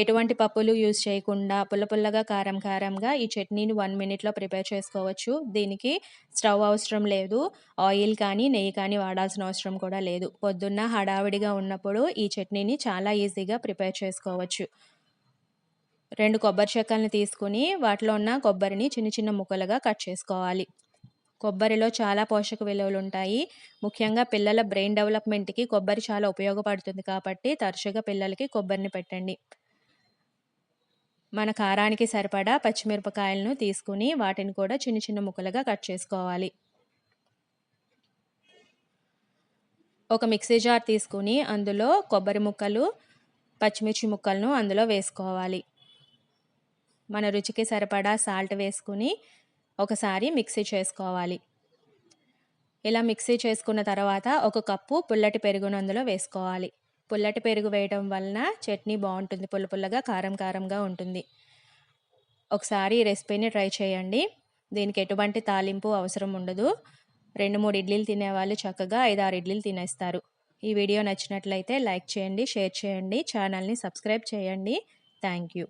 ఎటువంటి పప్పులు యూజ్ చేయకుండా పుల్ల పుల్లగా కారం కారంగా ఈ చట్నీని వన్ మినిట్లో ప్రిపేర్ చేసుకోవచ్చు. దీనికి స్టవ్ అవసరం లేదు. ఆయిల్ కానీ నెయ్యి కానీ వాడాల్సిన అవసరం కూడా లేదు. పొద్దున్న హడావిడిగా ఉన్నప్పుడు ఈ చట్నీని చాలా ఈజీగా ప్రిపేర్ చేసుకోవచ్చు. రెండు కొబ్బరి చెక్కల్ని తీసుకుని వాటిలో ఉన్న కొబ్బరిని చిన్న చిన్న ముక్కలుగా కట్ చేసుకోవాలి. కొబ్బరిలో చాలా పోషక విలువలు ఉంటాయి. ముఖ్యంగా పిల్లల బ్రెయిన్ డెవలప్మెంట్కి కొబ్బరి చాలా ఉపయోగపడుతుంది కాబట్టి తరచుగా పిల్లలకి కొబ్బరిని పెట్టండి. మన కారానికి సరిపడా పచ్చిమిరపకాయలను తీసుకుని వాటిని కూడా చిన్న చిన్న ముక్కలుగా కట్ చేసుకోవాలి. ఒక మిక్సీ జార్ తీసుకుని అందులో కొబ్బరి ముక్కలు పచ్చిమిర్చి ముక్కలను అందులో వేసుకోవాలి. మన రుచికి సరిపడా సాల్ట్ వేసుకుని ఒకసారి మిక్సీ చేసుకోవాలి. ఇలా మిక్సీ చేసుకున్న తర్వాత ఒక కప్పు పుల్లటి పెరుగును అందులో వేసుకోవాలి. పుల్లటి పెరుగు వేయడం వలన చట్నీ బాగుంటుంది. పుల్ల పుల్లగా కారం కారంగా ఉంటుంది. ఒకసారి ఈ రెసిపీని ట్రై చేయండి. దీనికి ఎటువంటి తాలింపు అవసరం ఉండదు. రెండు మూడు ఇడ్లీలు తినేవాళ్ళు చక్కగా ఐదు ఆరు ఇడ్లీలు తినేస్తారు. ఈ వీడియో నచ్చినట్లయితే లైక్ చేయండి షేర్ చేయండి ఛానల్ని సబ్స్క్రైబ్ చేయండి. Thank you.